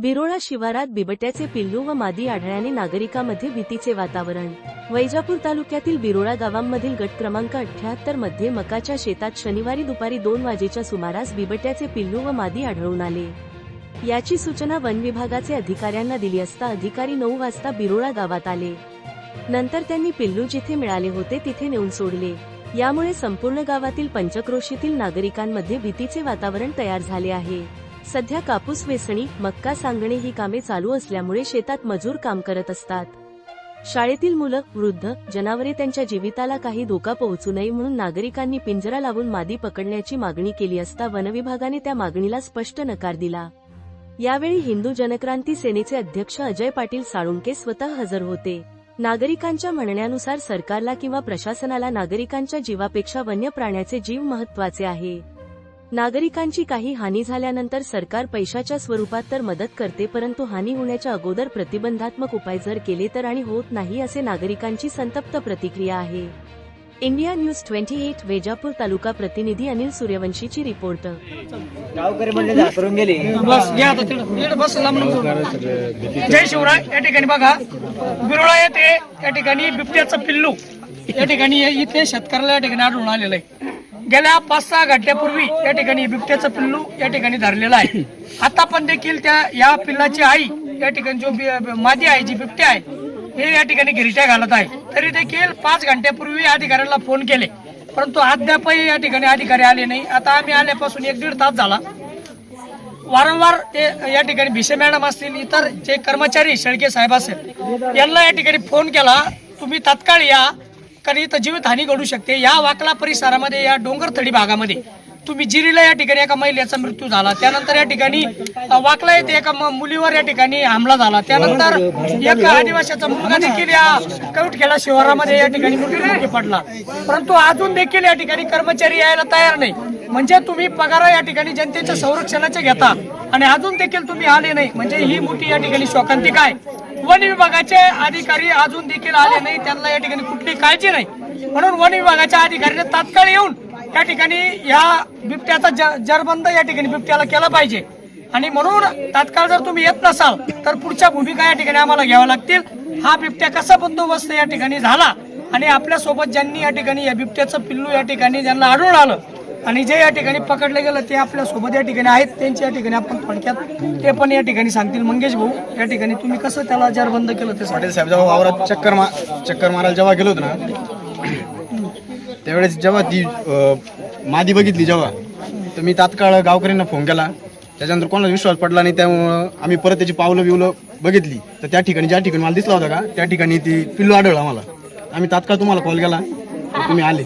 बिरोळा शिवारात बिबट्याचे पिल्लू व मादी आढळल्याने नागरिकांमध्ये भीतीचे वातावरण. वैजापूर तालुक्यातील बिरोळा गावांमधील गट क्रमांक अठ्याहत्तरमध्ये मकाच्या शेतात शनिवारी दुपारी दोन वाजेच्या सुमारास बिबट्याचे पिल्लू व मादी आढळून आले. याची सूचना वन विभागाचे अधिकाऱ्यांना दिली असता अधिकारी नऊ वाजता बिरोळा गावात आले. नंतर त्यांनी पिल्लू जिथे मिळाले होते तिथे नेऊन सोडले. यामुळे संपूर्ण गावातील पंचक्रोशीतील नागरिकांमध्ये भीतीचे वातावरण तयार झाले आहे. सध्या कापूस वेसणी मक्का सांगणे ही कामे चालू असल्यामुळे शेतात मजूर काम करत असतात. शाळेतील मुलं वृद्ध जनावरे त्यांच्या जीविताला काही धोका पोहोचू नये म्हणून नागरिकांनी पिंजरा लावून मादी पकडण्याची मागणी केली असता वनविभागाने त्या मागणीला स्पष्ट नकार दिला. यावेळी हिंदू जनक्रांती सेनेचे अध्यक्ष अजय पाटील साळुंके स्वतः हजर होते. नागरिकांच्या म्हणण्यानुसार सरकारला किंवा प्रशासनाला नागरिकांच्या जीवापेक्षा वन्य प्राण्याचे जीव महत्त्वाचे आहे. नागरिकांची काही हानी झाल्यानंतर सरकार पैशाच्या स्वरूपात तर मदत करते परंतु हानी होण्याच्या अगोदर प्रतिबंधात्मक उपाय जर केले तर आणि होत नाही असे नागरिकांची संतप्त प्रतिक्रिया आहे. India News twenty eight Vaijapur taluka प्रतिनिधी अनिल सूर्यवंशीची रिपोर्ट. गावकरी म्हणले झाकरून गेले. बस घ्या आता तिकडं. तिकडं बस लांब नको. जय शिवराय या ठिकाणी बघा. बिरोळा येथे या ठिकाणी बिबट्याचं पिल्लू. या ठिकाणी इथे शेतकऱ्याला या ठिकाणी आढळून आलेलं आहे. गेल्या पाच सहा घंट्यापूर्वी या ठिकाणी बिबट्याचं पिल्लू या ठिकाणी धरलेलं आहे. आता पण देखील त्या या पिल्लाची आई या ठिकाणी जो मादी आहे जी बिबट्या आहे हे या ठिकाणी गिरिट्या घालत आहे. तरी देखील पाच घंट्यापूर्वी अधिकाऱ्यांना फोन केले. परंतु अद्यापही या ठिकाणी अधिकारी आले नाही. आता आम्ही आल्यापासून एक दीड तास झाला. वारंवार ते या ठिकाणी भिसे मॅडम असतील इतर जे कर्मचारी शेळके साहेब असेल यांना या ठिकाणी फोन केला तुम्ही तात्काळ या. कारण इथं जीवितहानी घडू शकते. या वाकला परिसरामध्ये या डोंगरथडी भागामध्ये तुम्ही जिरीला या ठिकाणी एका महिलेचा मृत्यू झाला. त्यानंतर या ठिकाणी वाकला येथे एका मुलीवर या ठिकाणी हमला झाला. त्यानंतर एक आदिवासीचा मुलगा देखील या कवटखेडा शिवारामध्ये या ठिकाणी मृत्यू पडला. परंतु अजून देखील या ठिकाणी कर्मचारी यायला तयार नाही. म्हणजे तुम्ही पगार या ठिकाणी जनतेच्या संरक्षणाचे घेता आणि अजून देखील तुम्ही आले नाही. म्हणजे ही मोठी या ठिकाणी शोकांतिक आहे. वन विभागाचे अधिकारी अजून देखील आले नाही. त्यांना या ठिकाणी कुठली काळजी नाही. म्हणून वन विभागाच्या अधिकाऱ्याने तात्काळ येऊन या ठिकाणी या बिबट्याचा ज- जरबंद या ठिकाणी बिबट्याला केला पाहिजे. आणि म्हणून तात्काळ जर तुम्ही येत नसाल तर पुढच्या भूमिका या ठिकाणी आम्हाला घ्याव्या लागतील. हा बिबट्या कसा बंदोबस्त या ठिकाणी झाला? आणि आपल्यासोबत ज्यांनी या ठिकाणी या बिबट्याचं पिल्लू या ठिकाणी ज्यांना आढळून आलं आणि जे या ठिकाणी पकडले गेलं ते आपल्यासोबत या ठिकाणी आहेत त्यांच्या या ठिकाणी आपण थोडक्यात ते पण या ठिकाणी सांगतील. मंगेश भाऊ या ठिकाणी तुम्ही कसं त्याला जरबंद केलं ते सांगा. पाटील साहेब जेव्हा वावरात चक्कर मा चक्कर मारायला जेव्हा गेलो होतो ना त्यावेळेस जेव्हा ती मादी बघितली जेव्हा तर मी तात्काळ गावकऱ्यांना फोन केला. त्याच्यानंतर कोणाला विश्वास पडला नाही त्यामुळं आम्ही परत त्याची पावलं बिवलं बघितली. तर त्या ठिकाणी ज्या ठिकाणी मला दिसला होता का त्या ठिकाणी ती पिल्लू आढळला मला आम्ही तात्काळ तुम्हाला कॉल केला तर तुम्ही आले.